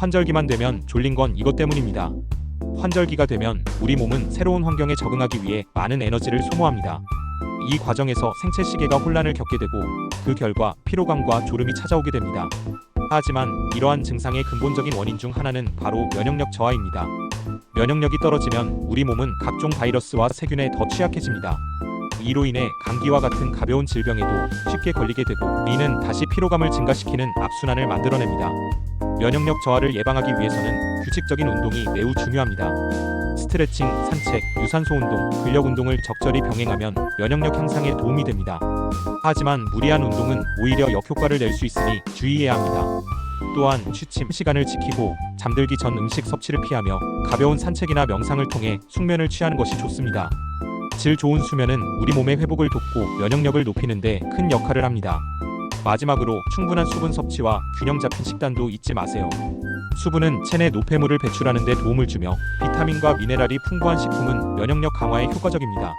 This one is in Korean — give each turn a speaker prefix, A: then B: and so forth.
A: 환절기만 되면 졸린 건 이것 때문입니다. 환절기가 되면 우리 몸은 새로운 환경에 적응하기 위해 많은 에너지를 소모합니다. 이 과정에서 생체 시계가 혼란을 겪게 되고 그 결과 피로감과 졸음이 찾아오게 됩니다. 하지만 이러한 증상의 근본적인 원인 중 하나는 바로 면역력 저하입니다. 면역력이 떨어지면 우리 몸은 각종 바이러스와 세균에 더 취약해집니다. 이로 인해 감기와 같은 가벼운 질병에도 쉽게 걸리게 되고 이는 다시 피로감을 증가시키는 악순환을 만들어냅니다. 면역력 저하를 예방하기 위해서는 규칙적인 운동이 매우 중요합니다. 스트레칭, 산책, 유산소 운동, 근력 운동을 적절히 병행하면 면역력 향상에 도움이 됩니다. 하지만 무리한 운동은 오히려 역효과를 낼 수 있으니 주의해야 합니다. 또한 취침 시간을 지키고 잠들기 전 음식 섭취를 피하며 가벼운 산책이나 명상을 통해 숙면을 취하는 것이 좋습니다. 질 좋은 수면은 우리 몸의 회복을 돕고 면역력을 높이는 데 큰 역할을 합니다. 마지막으로 충분한 수분 섭취와 균형 잡힌 식단도 잊지 마세요. 수분은 체내 노폐물을 배출하는 데 도움을 주며 비타민과 미네랄이 풍부한 식품은 면역력 강화에 효과적입니다.